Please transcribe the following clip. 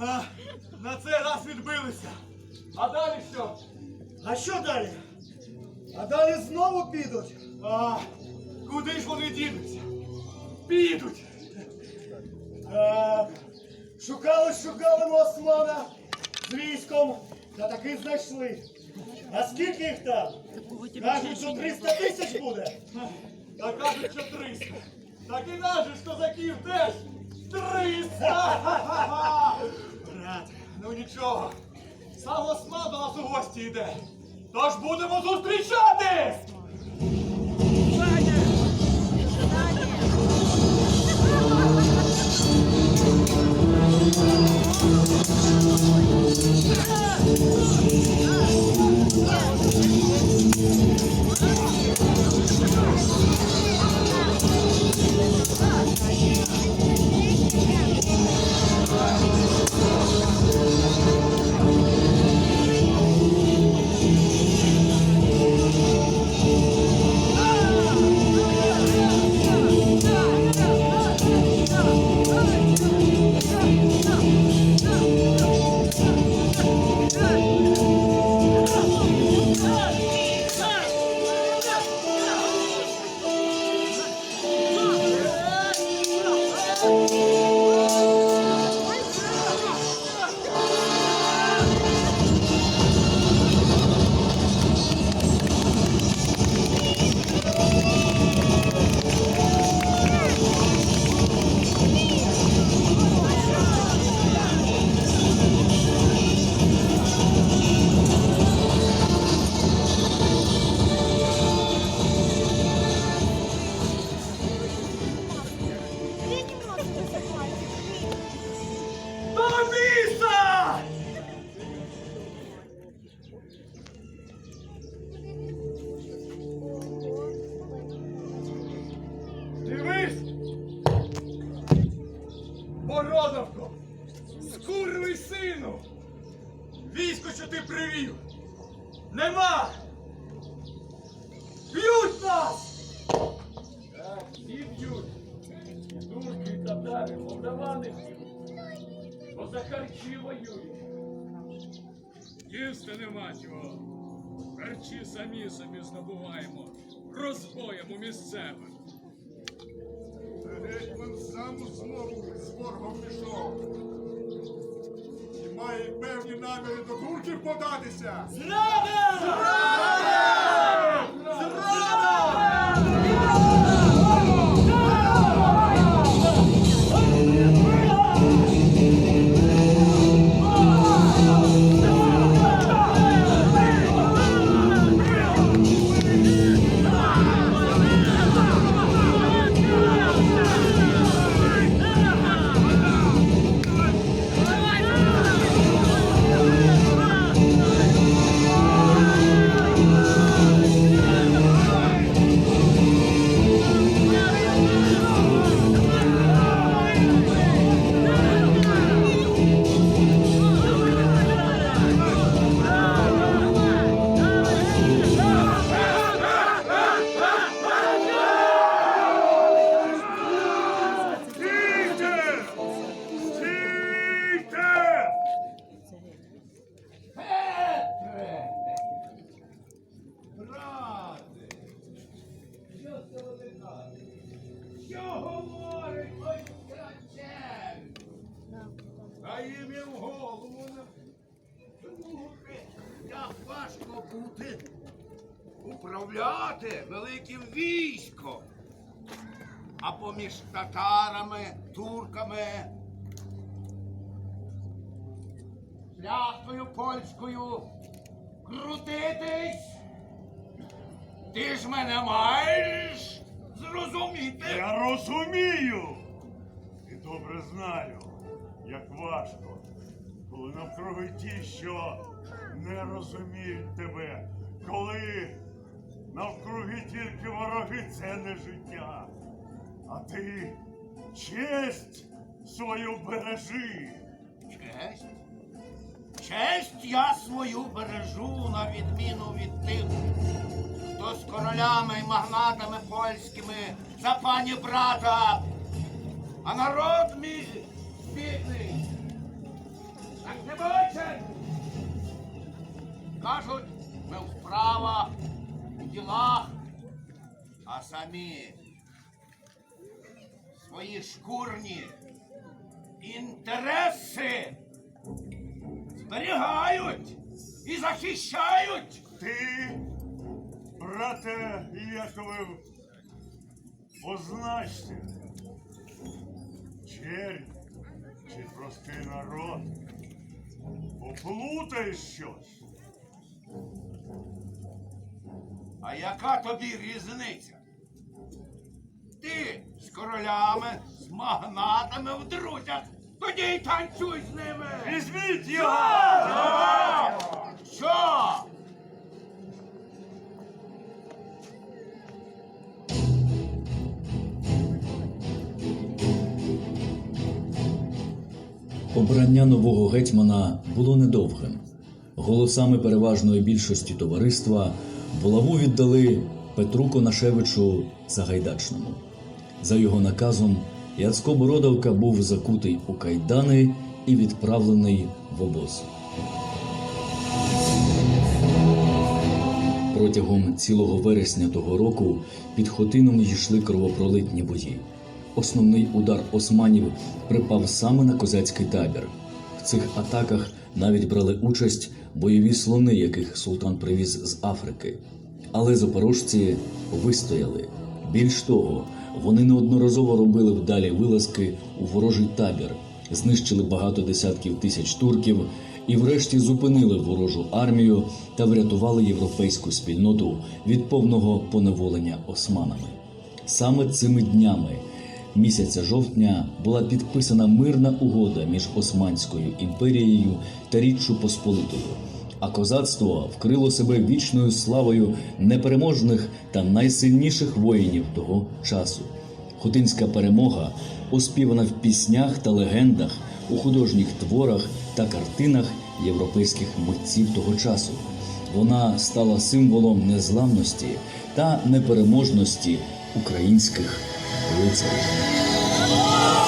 А, на це раз відбилися. А далі що? А що далі? А далі знову підуть. А, куди ж вони дінуться? Підуть. А, шукали, шукали мосмана з військом та таки знайшли. А скільки їх там? Кажуть, що 300 тисяч буде. Та кажуть, що 300. Так і наших козаків теж 300! Брат, ну нічого. Сам Осман до нас у гості йде. Тож будемо зустрічатись! Привів! Нема! Б'ють нас! Так, всі б'ють. Турки, татари, молдавани всі. Бо за харчі воюють. Їсти нема чого. Харчі самі собі здобуваємо. Розбоєм місцевим. Гетьман сам знову з ворогом пішов. Має певні наміри до турків податися. Стійте! Що говорить ой Ткаченко? А їм їм голову на... Слухай, як важко бути, управляти великим військом. А поміж татарами, турками, шляхтою польською крутитись. Ти ж мене маєш зрозуміти. Я розумію і добре знаю, як важко, коли навкруги ті, що не розуміють тебе, коли навкруги тільки вороги це не життя, а ти честь свою бережи. Честь? Честь я свою бережу на відміну від тих, хто з королями і магнатами польськими за пані брата, а народ мій бідний. Так не бачать. Кажуть, ми в справах, у ділах, а самі свої шкурні інтереси зберігають і захищають. Ти, брате Яковлев, позначте, чернь чи простий народ, поплутаєш щось. А яка тобі різниця? Ти з королями, з магнатами в друзях. Тоді й танцюй з ними. Візьміть його! Обрання нового гетьмана було недовгим. Голосами переважної більшості товариства булаву віддали Петру Конашевичу Сагайдачному. За його наказом Яцко Бородавка був закутий у кайдани і відправлений в обоз. Протягом цілого вересня того року під Хотином йшли кровопролитні бої. Основний удар османів припав саме на козацький табір. В цих атаках навіть брали участь бойові слони, яких султан привіз з Африки. Але запорожці вистояли. Більш того, вони неодноразово робили вдалі вилазки у ворожий табір, знищили багато десятків тисяч турків і, врешті, зупинили ворожу армію та врятували європейську спільноту від повного поневолення османами. Саме цими днями місяця жовтня була підписана мирна угода між Османською імперією та Річчю Посполитою. А козацтво вкрило себе вічною славою непереможних та найсильніших воїнів того часу. Хотинська перемога оспівана в піснях та легендах, у художніх творах та картинах європейських митців того часу. Вона стала символом незламності та непереможності українських 我走你